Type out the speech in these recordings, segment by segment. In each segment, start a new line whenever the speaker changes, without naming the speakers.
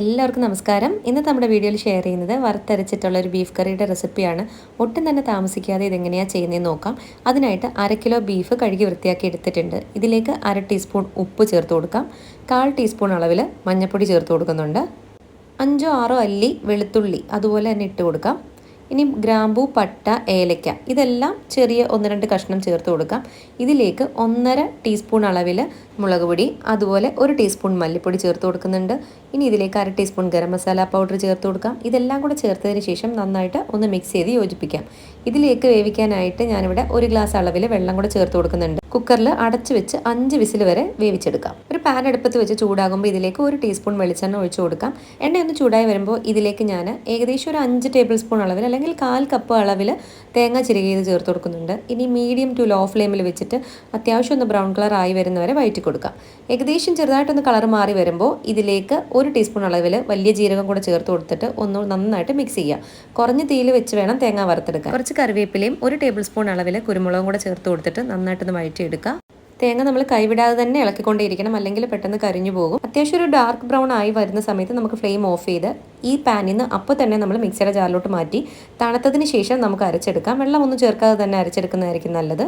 എല്ലാവർക്കും നമസ്കാരം. ഇന്ന് നമ്മുടെ വീഡിയോയിൽ ഷെയർ ചെയ്യുന്നത് വറുത്തരച്ചിട്ടുള്ള ഒരു ബീഫ് കറിയുടെ റെസിപ്പിയാണ് ഒട്ടും തന്നെ താമസിക്കാതെ ഇതെങ്ങനെയാണ് ചെയ്യുന്നതെന്ന് നോക്കാം. അതിനായിട്ട് അര കിലോ ബീഫ് കഴുകി വൃത്തിയാക്കി എടുത്തിട്ടുണ്ട്. ഇതിലേക്ക് അര ടീസ്പൂൺ ഉപ്പ് ചേർത്ത് കൊടുക്കാം. കാൽ ടീസ്പൂൺ അളവിൽ മഞ്ഞൾപ്പൊടി ചേർത്ത് കൊടുക്കുന്നുണ്ട്. അഞ്ചോ ആറോ അല്ലി വെളുത്തുള്ളി അതുപോലെ തന്നെ ഇട്ട് കൊടുക്കാം. ഇനി ഗ്രാമ്പൂ പട്ട ഏലക്ക ഇതെല്ലാം ചെറിയ ഒന്ന് രണ്ട് കഷ്ണം ചേർത്ത് കൊടുക്കാം. ഇതിലേക്ക് ഒന്നര ടീസ്പൂൺ അളവിൽ മുളക് പൊടി അതുപോലെ ഒരു ടീസ്പൂൺ മല്ലിപ്പൊടി ചേർത്ത് കൊടുക്കുന്നുണ്ട്. ഇനി ഇതിലേക്ക് അര ടീസ്പൂൺ ഗരം മസാല പൗഡർ ചേർത്ത് കൊടുക്കാം. ഇതെല്ലാം കൂടെ ചേർത്തതിന് ശേഷം നന്നായിട്ട് ഒന്ന് മിക്സ് ചെയ്ത് യോജിപ്പിക്കാം. ഇതിലേക്ക് വേവിക്കാനായിട്ട് ഞാനിവിടെ ഒരു ഗ്ലാസ് അളവിൽ വെള്ളം കൂടെ ചേർത്ത് കൊടുക്കുന്നുണ്ട്. കുക്കറിൽ അടച്ചു വെച്ച് അഞ്ച് വിസിൽ വരെ വേവിച്ചെടുക്കാം. ഒരു പാൻ അടുപ്പത്ത് വെച്ച് ചൂടാകുമ്പോൾ ഇതിലേക്ക് ഒരു ടീസ്പൂൺ വെളിച്ചെണ്ണ ഒഴിച്ചു കൊടുക്കാം. എണ്ണ ഒന്ന് ചൂടായി വരുമ്പോൾ ഇതിലേക്ക് ഞാൻ ഏകദേശം ഒരു അഞ്ച് ടേബിൾ സ്പൂൺ അളവിൽ അല്ലെങ്കിൽ കാൽ കപ്പ് അളവിൽ തേങ്ങ ചിരകിയത് ചേർത്ത് കൊടുക്കുന്നുണ്ട്. ഇനി മീഡിയം ടു ലോ ഫ്ലെയിമിൽ വെച്ചിട്ട് അത്യാവശ്യം ഒന്ന് ബ്രൗൺ കളർ ആയി വരുന്നവരെ വയറ്റി കൊടുക്കാം. ഏകദേശം ചെറുതായിട്ടൊന്ന് കളർ മാറി വരുമ്പോൾ ഇതിലേക്ക് ഒരു ടീസ്പൂൺ അളവിൽ വലിയ ജീരകം കൂടെ ചേർത്ത് കൊടുത്തിട്ട് ഒന്ന് നന്നായിട്ട് മിക്സ് ചെയ്യുക. കുറഞ്ഞ തീയിൽ വെച്ച് വേണം തേങ്ങ വറുത്തെടുക്കാൻ. കുറച്ച് കറിവേപ്പിലയും ഒരു ടേബിൾ സ്പൂൺ അളവിൽ കുരുമുളകും കൂടെ ചേർത്ത് കൊടുത്തിട്ട് നന്നായിട്ടൊന്ന് വഴറ്റിയെടുക്കുക തേങ്ങ നമ്മൾ കൈവിടാതെ തന്നെ ഇളക്കിക്കൊണ്ടേയിരിക്കണം. അല്ലെങ്കിൽ പെട്ടെന്ന് കരിഞ്ഞു പോകും. അത്യാവശ്യം ഒരു ഡാർക്ക് ബ്രൗൺ ആയി വരുന്ന സമയത്ത് നമുക്ക് ഫ്ലെയിം ഓഫ് ചെയ്ത് ഈ പാനിൽ നിന്ന് അപ്പോൾ തന്നെ നമ്മൾ മിക്സിയുടെ ജാറിലോട്ട് മാറ്റി തണുത്തതിന് ശേഷം നമുക്ക് അരച്ചെടുക്കാം. വെള്ളം ഒന്നും ചേർക്കാതെ തന്നെ അരച്ചെടുക്കുന്നതായിരിക്കും നല്ലത്.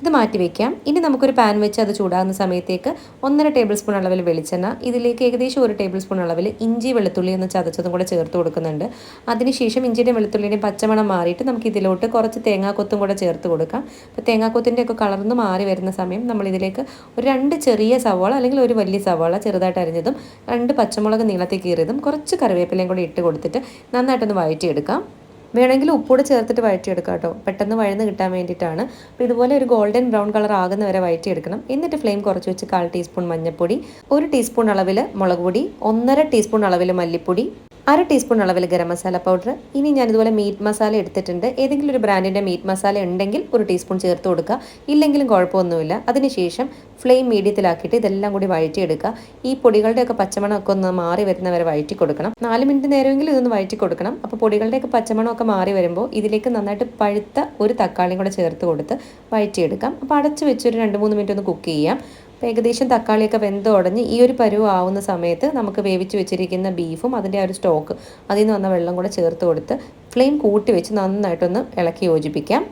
ഇത് മാറ്റി വയ്ക്കാം ഇനി നമുക്കൊരു പാൻ വെച്ച് അത് ചൂടാകുന്ന സമയത്തേക്ക് ഒന്നര ടേബിൾ സ്പൂൺ അളവിൽ വെളിച്ചെണ്ണ ഇതിലേക്ക് ഏകദേശം ഒരു ടേബിൾ സ്പൂൺ അളവിൽ ഇഞ്ചി വെളുത്തുള്ളി എന്ന് ചതച്ചതും കൂടെ ചേർത്ത് കൊടുക്കുന്നുണ്ട്. അതിനുശേഷം ഇഞ്ചിയുടെയും വെളുത്തുള്ളിയുടെയും പച്ചമണം മാറിയിട്ട് നമുക്ക് ഇതിലോട്ട് കുറച്ച് തേങ്ങാക്കൊത്തും കൂടെ ചേർത്ത് കൊടുക്കാം. അപ്പോൾ തേങ്ങാക്കൊത്തിന്റെ ഒക്കെ കളർന്ന് മാറി വരുന്ന സമയം നമ്മൾ ഇതിലേക്ക് ഒരു രണ്ട് ചെറിയ സവാള അല്ലെങ്കിൽ ഒരു വലിയ സവാള ചെറുതായിട്ട് അരിഞ്ഞതും രണ്ട് പച്ചമുളക് നീളത്തിൽ കീറിയതും കുറച്ച് കറിവേപ്പിലയും കൂടി ഇട്ട് കൊടുത്തിട്ട് നന്നായിട്ടൊന്ന് വഴറ്റിയെടുക്കാം. വേണമെങ്കിൽ ഉപ്പൂടെ ചേർത്തിട്ട് വഴറ്റിയെടുക്കുക കേട്ടോ. പെട്ടെന്ന് വഴന്ന് കിട്ടാൻ വേണ്ടിയിട്ടാണ്. അപ്പോൾ ഇതുപോലെ ഒരു ഗോൾഡൻ ബ്രൗൺ കളർ ആകുന്ന വരെ വഴറ്റിയെടുക്കണം. എന്നിട്ട് ഫ്ലെയിം കുറച്ച് വെച്ച് കാൽ ടീസ്പൂൺ മഞ്ഞൾപ്പൊടി ഒരു ടീസ്പൂൺ അളവിൽ മുളക് പൊടി ഒന്നര ടീസ്പൂൺ അളവിൽ മല്ലിപ്പൊടി അര ടീസ്പൂൺ അളവിൽ ഗരം മസാല പൗഡർ ഇനി ഞാൻ ഇതുപോലെ മീറ്റ് മസാല എടുത്തിട്ടുണ്ട്. ഏതെങ്കിലും ഒരു ബ്രാൻഡിന്റെ മീറ്റ് മസാല ഉണ്ടെങ്കിൽ ഒരു ടീസ്പൂൺ ചേർത്ത് കൊടുക്കുക. ഇല്ലെങ്കിലും കുഴപ്പമൊന്നുമില്ല. അതിനുശേഷം ഫ്ലെയിം മീഡിയത്തിലാക്കിയിട്ട് ഇതെല്ലാം കൂടി വഴറ്റിയെടുക്കുക. ഈ പൊടികളുടെയൊക്കെ പച്ചമണമൊക്കെ ഒന്ന് മാറി വരുന്നവരെ വഴറ്റി കൊടുക്കണം. നാല് മിനിറ്റ് നേരമെങ്കിലും ഇതൊന്ന് വഴറ്റി കൊടുക്കണം. അപ്പോൾ പൊടികളുടെയൊക്കെ പച്ചമണമൊക്കെ മാറി വരുമ്പോൾ ഇതിലേക്ക് നന്നായിട്ട് പഴുത്ത ഒരു തക്കാളിയും കൂടെ ചേർത്ത് കൊടുത്ത് വഴറ്റിയെടുക്കാം. അപ്പോൾ അടച്ച് വെച്ചൊരു രണ്ട് മൂന്ന് മിനിറ്റ് ഒന്ന് കുക്ക് ചെയ്യാം. അപ്പോൾ ഏകദേശം തക്കാളിയൊക്കെ വെന്ത് ഉടഞ്ഞ് ഈ ഒരു പരുവ് ആവുന്ന സമയത്ത് നമുക്ക് വേവിച്ച് വെച്ചിരിക്കുന്ന ബീഫും അതിന്റെ ആ ഒരു സ്റ്റോക്ക് അതിൽ നിന്ന് വന്ന വെള്ളം കൂടെ ചേർത്ത് കൊടുത്ത് ഫ്ലെയിം കൂട്ടി വെച്ച് നന്നായിട്ടൊന്ന് ഇളക്കി യോജിപ്പിക്കാം.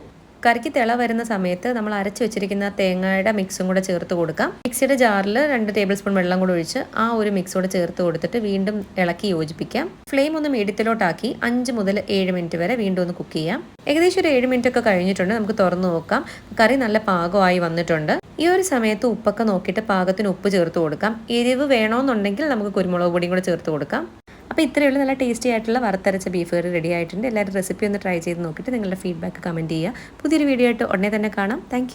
കറിക്ക് തിള വരുന്ന സമയത്ത് നമ്മൾ അരച്ച് വെച്ചിരിക്കുന്ന തേങ്ങയുടെ മിക്സും കൂടെ ചേർത്ത് കൊടുക്കാം. മിക്സിയുടെ ജാറിൽ രണ്ട് ടേബിൾ സ്പൂൺ വെള്ളം കൂടെ ഒഴിച്ച് ആ ഒരു മിക്സ് കൂടെ ചേർത്ത് കൊടുത്തിട്ട് വീണ്ടും ഇളക്കി യോജിപ്പിക്കാം. ഫ്ലെയിം ഒന്ന് മീഡിയത്തിലോട്ടാക്കി അഞ്ച് മുതൽ ഏഴ് മിനിറ്റ് വരെ വീണ്ടും ഒന്ന് കുക്ക് ചെയ്യാം. ഏകദേശം ഒരു ഏഴ് മിനിറ്റ് ഒക്കെ കഴിഞ്ഞിട്ടുണ്ട് നമുക്ക് തുറന്നു നോക്കാം. കറി നല്ല പാകമായി വന്നിട്ടുണ്ട്. ഈ ഒരു സമയത്ത് ഉപ്പൊക്കെ നോക്കിയിട്ട് പാകത്തിന് ഉപ്പ് ചേർത്ത് കൊടുക്കാം. എരിവ് വേണമെന്നുണ്ടെങ്കിൽ നമുക്ക് കുരുമുളക് പൊടിയും കൂടെ ചേർത്ത് കൊടുക്കാം. അപ്പോൾ ഇത്രയുള്ള നല്ല ടേസ്റ്റി ആയിട്ടുള്ള വറുത്തരച്ച ബീഫ് കറി റെഡി ആയിട്ടുണ്ട്. എല്ലാവരും റെസിപ്പി ഒന്ന് ട്രൈ ചെയ്ത് നോക്കിയിട്ട് നിങ്ങളുടെ ഫീഡ്ബാക്ക് കമന്റ് ചെയ്യുക. പുതിയൊരു വീഡിയോ ആയിട്ട് ഉടനെ തന്നെ കാണാം. താങ്ക്